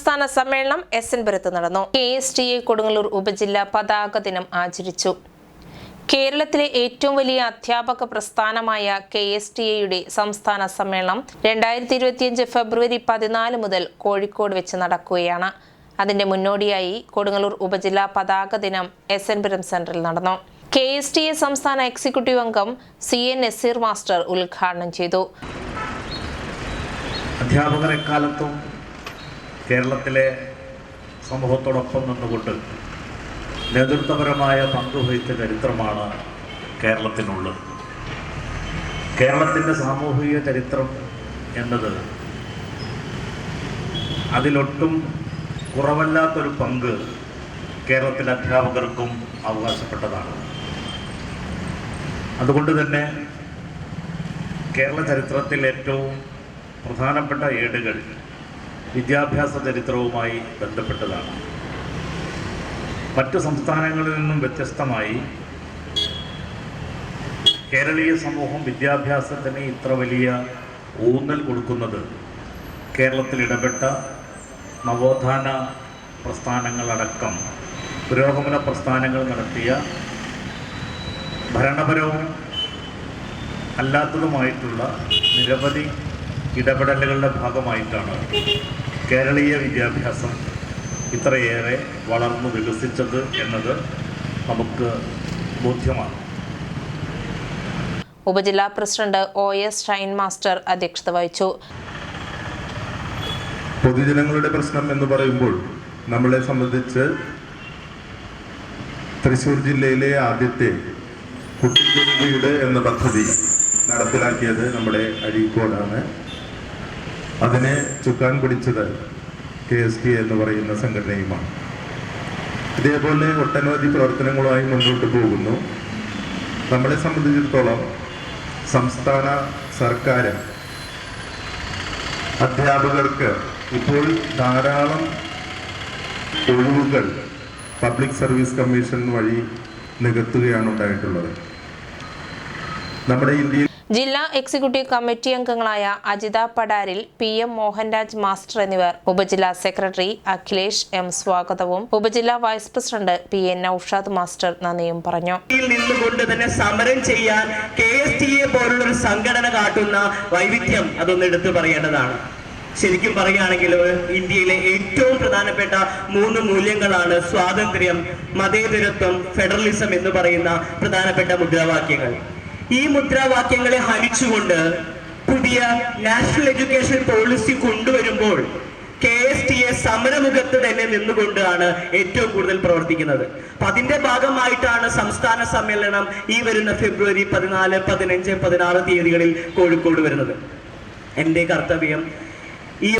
സമ്മേളനം S N പുരത്ത് നടന്നു. K S T A Kodungallur ഉപജില്ല പതാക ദിനം ആചരിച്ചു. കേരളത്തിലെ ഏറ്റവും വലിയ അധ്യാപക പ്രസ്ഥാനമായ കെ എസ് ടി എയുടെ സംസ്ഥാന സമ്മേളനം രണ്ടായിരത്തി ഇരുപത്തിയഞ്ച് ഫെബ്രുവരി പതിനാല് മുതൽ കോഴിക്കോട് വെച്ച് നടക്കുകയാണ്. അതിന്റെ മുന്നോടിയായി കൊടുങ്ങല്ലൂർ ഉപജില്ലാ പതാക ദിനം എസ് എൻ പുരം സെന്ററിൽ നടന്നു. കെ എസ് ടി എ സംസ്ഥാന എക്സിക്യൂട്ടീവ് അംഗം സി എൻ നസീർ മാസ്റ്റർ ഉദ്ഘാടനം ചെയ്തു. അധ്യാപകർ എക്കാലത്തും കേരളത്തിലെ സമൂഹത്തോടൊപ്പം നിന്നുകൊണ്ട് നേതൃത്വപരമായ പങ്കുവഹിച്ച ചരിത്രമാണ് കേരളത്തിനുള്ളത്. കേരളത്തിന്റെ സാമൂഹിക ചരിത്രം എന്നത് അതിലൊട്ടും കുറവല്ലാത്തൊരു പങ്ക് കേരളത്തിലെ അധ്യാപകർക്കും അവകാശപ്പെട്ടതാണ്. അതുകൊണ്ട് തന്നെ കേരള ചരിത്രത്തിൽ ഏറ്റവും പ്രധാനപ്പെട്ട ഏടുകൾ വിദ്യാഭ്യാസ ചരിത്രവുമായി ബന്ധപ്പെട്ടതാണ്. മറ്റു സംസ്ഥാനങ്ങളിൽ നിന്നും വ്യത്യസ്തമായി കേരളീയ സമൂഹം വിദ്യാഭ്യാസത്തിന് ഇത്ര വലിയ ഊന്നൽ കൊടുക്കുന്നത് കേരളത്തിൽ ഇടപെട്ട നവോത്ഥാന പ്രസ്ഥാനങ്ങളടക്കം പുരോഗമന പ്രസ്ഥാനങ്ങൾ നടത്തിയ ഭരണപരവും അല്ലാത്തതുമായിട്ടുള്ള നിരവധി ഇടപെടലുകളുടെ ഭാഗമായിട്ടാണ് കേരളീയ വിദ്യാഭ്യാസം ഇത്രയേറെ വളർന്നു വികസിച്ചത് എന്നത് നമുക്ക് ബോധ്യമാണ്. ഉപജില്ലാ president O S Shine master അധ്യക്ഷത വഹിച്ചു. പൊതുജനങ്ങളുടെ പ്രശ്നം എന്ന് പറയുമ്പോൾ നമ്മളെ സംബന്ധിച്ച് തൃശ്ശൂർ ജില്ലയിലെ ആദ്യത്തെ കുട്ടികളുടെ എന്ന പദ്ധതി നടപ്പിലാക്കിയത് നമ്മുടെ അഴീക്കോടാണ്. അതിനെ ചുക്കാൻ പിടിച്ചത് കെ എസ് ടി എന്ന് പറയുന്ന സംഘടനയുമാണ്. ഇതേപോലെ ഒട്ടനവധി പ്രവർത്തനങ്ങളുമായി മുന്നോട്ട് പോകുന്നു. നമ്മളെ സംബന്ധിച്ചിടത്തോളം സംസ്ഥാന സർക്കാർ അധ്യാപകർക്ക് ഇപ്പോൾ ധാരാളം ഒഴിവുകൾ പബ്ലിക് സർവീസ് കമ്മീഷൻ വഴി നികത്തുകയാണ് ഉണ്ടായിട്ടുള്ളത്. നമ്മുടെ ഇന്ത്യയിൽ ജില്ലാ എക്സിക്യൂട്ടീവ് കമ്മിറ്റി അംഗങ്ങളായ Ajitha Padaril P M Mohanraj master എന്നിവർ ഉപജില്ലാ സെക്രട്ടറി അഖിലേഷ് എം സ്വാഗതവും ഉപജില്ലാ vice president P N Noushad master നന്ദിയും പറഞ്ഞു. നിന്നുകൊണ്ട് തന്നെ സമരം ചെയ്യാൻ കെ എസ് ടി എ പോലുള്ള ഒരു സംഘടന കാട്ടുന്ന വൈവിധ്യം അതൊന്ന് എടുത്തു പറയേണ്ടതാണ്. ശരിക്കും പറയുകയാണെങ്കിൽ ഇന്ത്യയിലെ ഏറ്റവും പ്രധാനപ്പെട്ട മൂന്ന് മൂല്യങ്ങളാണ് സ്വാതന്ത്ര്യം മതേതരത്വം ഫെഡറലിസം എന്ന് പറയുന്ന പ്രധാനപ്പെട്ട മുദ്രാവാക്യങ്ങൾ. ഈ മുദ്രാവാക്യങ്ങളെ ഹനിച്ചുകൊണ്ട് പുതിയ നാഷണൽ എഡ്യൂക്കേഷൻ പോളിസി കൊണ്ടുവരുമ്പോൾ കെ എസ് ടി എ സമരമുഖത്ത് തന്നെ നിന്നുകൊണ്ടാണ് ഏറ്റവും കൂടുതൽ പ്രവർത്തിക്കുന്നത്. അപ്പൊ അതിന്റെ ഭാഗമായിട്ടാണ് സംസ്ഥാന സമ്മേളനം ഈ വരുന്ന ഫെബ്രുവരി പതിനാല് പതിനഞ്ച് പതിനാറ് തീയതികളിൽ കോഴിക്കോട് വരുന്നത്. എന്റെ കർത്തവ്യം ഈ